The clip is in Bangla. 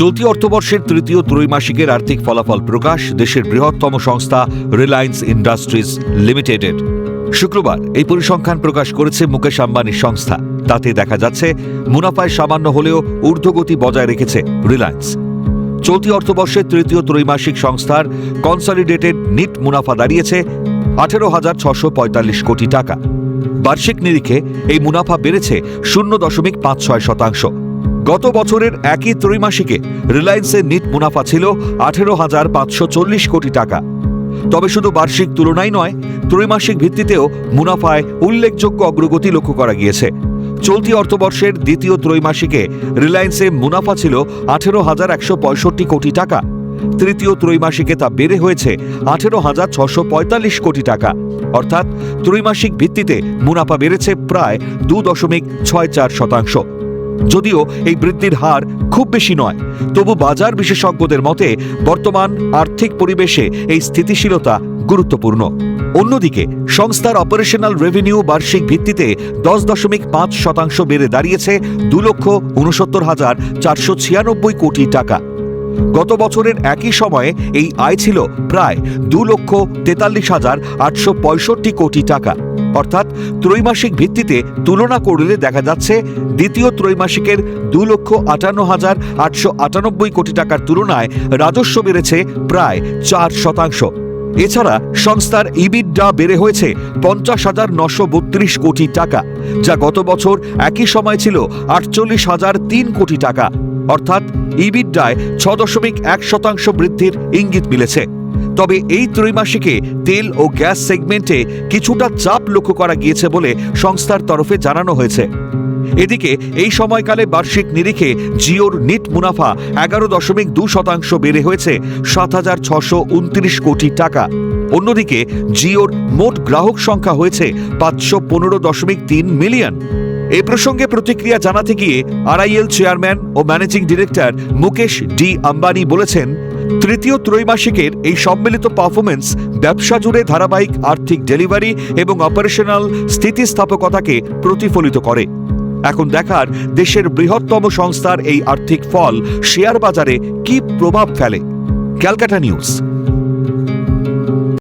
চলতি অর্থবর্ষের তৃতীয় ত্রৈমাসিকের আর্থিক ফলাফল প্রকাশ দেশের বৃহত্তম সংস্থা রিলায়েন্স ইন্ডাস্ট্রিজ লিমিটেডের। শুক্রবার এই পরিসংখ্যান প্রকাশ করেছে মুকেশ আম্বানির সংস্থা। তাতে দেখা যাচ্ছে, মুনাফায় সামান্য হলেও ঊর্ধ্বগতি বজায় রেখেছে রিলায়েন্স। চলতি অর্থবর্ষের তৃতীয় ত্রৈমাসিক সংস্থার কনসলিডেটেড নিট মুনাফা দাঁড়িয়েছে আঠেরো হাজার ছশো পঁয়তাল্লিশ কোটি টাকা। বার্ষিক নিরিখে এই মুনাফা বেড়েছে শূন্য দশমিক পাঁচ ছয় শতাংশ। গত বছরের একই ত্রৈমাসিকে রিলায়েন্সের নিট মুনাফা ছিল আঠেরো হাজার পাঁচশো চল্লিশ কোটি টাকা। তবে শুধু বার্ষিক তুলনাই নয়, ত্রৈমাসিক ভিত্তিতেও মুনাফায় উল্লেখযোগ্য অগ্রগতি লক্ষ্য করা গিয়েছে। চলতি অর্থবর্ষের দ্বিতীয় ত্রৈমাসিকে রিলায়েন্সে মুনাফা ছিল আঠেরো হাজার একশো পঁয়ষট্টি কোটি টাকা। তৃতীয় ত্রৈমাসিকে তা বেড়ে হয়েছে আঠেরো হাজার ছশো পঁয়তাল্লিশ কোটি টাকা। অর্থাৎ ত্রৈমাসিক ভিত্তিতে মুনাফা বেড়েছে প্রায় দু দশমিক ছয় চার শতাংশ। যদিও এই বৃদ্ধির হার খুব বেশি নয়, তবু বাজার বিশেষজ্ঞদের মতে বর্তমান আর্থিক পরিবেশে এই স্থিতিশীলতা গুরুত্বপূর্ণ। অন্যদিকে, সংস্থার অপারেশনাল রেভিনিউ বার্ষিক ভিত্তিতে দশ দশমিক পাঁচ শতাংশ বেড়ে দাঁড়িয়েছে দু লক্ষ উনসত্তর হাজার চারশো ছিয়ানব্বই কোটি টাকা। গত বছরের একই সময়ে এই আয় ছিল প্রায় দু লক্ষ তেতাল্লিশ হাজার আটশো পঁয়ষট্টি কোটি টাকা। অর্থাৎ ত্রৈমাসিক ভিত্তিতে তুলনা করলে দেখা যাচ্ছে দ্বিতীয় ত্রৈমাসিকের দু লক্ষ আটান্ন হাজার আটশো আটানব্বই কোটি টাকার তুলনায় রাজস্ব বেড়েছে প্রায় চার শতাংশ। এছাড়া সংস্থার ইবিডা বেড়ে হয়েছে পঞ্চাশ হাজার নশো বত্রিশ কোটি টাকা, যা গত বছর একই সময় ছিল আটচল্লিশ হাজার তিন কোটি টাকা। অর্থাৎ ইবিডায় ছ দশমিক এক শতাংশ বৃদ্ধির ইঙ্গিত মিলেছে। তবে এই ত্রৈমাসিকে তেল ও গ্যাস সেগমেন্টে কিছুটা চাপ লক্ষ্য করা গিয়েছে বলে সংস্থার তরফে জানানো হয়েছে। এদিকে, এই সময়কালে বার্ষিক নিরিখে জিওর নিট মুনাফা এগারো দশমিক দু শতাংশ বেড়ে হয়েছে সাত হাজার ছশো উনত্রিশ কোটি টাকা। অন্যদিকে, জিওর মোট গ্রাহক সংখ্যা হয়েছে পাঁচশো পনেরো দশমিক তিন মিলিয়ন। এ প্রসঙ্গে প্রতিক্রিয়া জানাতে গিয়ে আরআইএল চেয়ারম্যান ও managing director Mukesh D Ambani বলেছেন তৃতীয় ত্রৈমাসিকের এই সম্মিলিত পারফরমেন্স ব্যবসা জুড়ে ধারাবাহিক আর্থিক ডেলিভারি এবং অপারেশনাল স্থিতিস্থাপকতাকে প্রতিফলিত করে। এখন দেখার দেশের বৃহত্তম সংস্থার এই আর্থিক ফল শেয়ার বাজারে কি প্রভাব ফেলে? ক্যালকাটা নিউজ।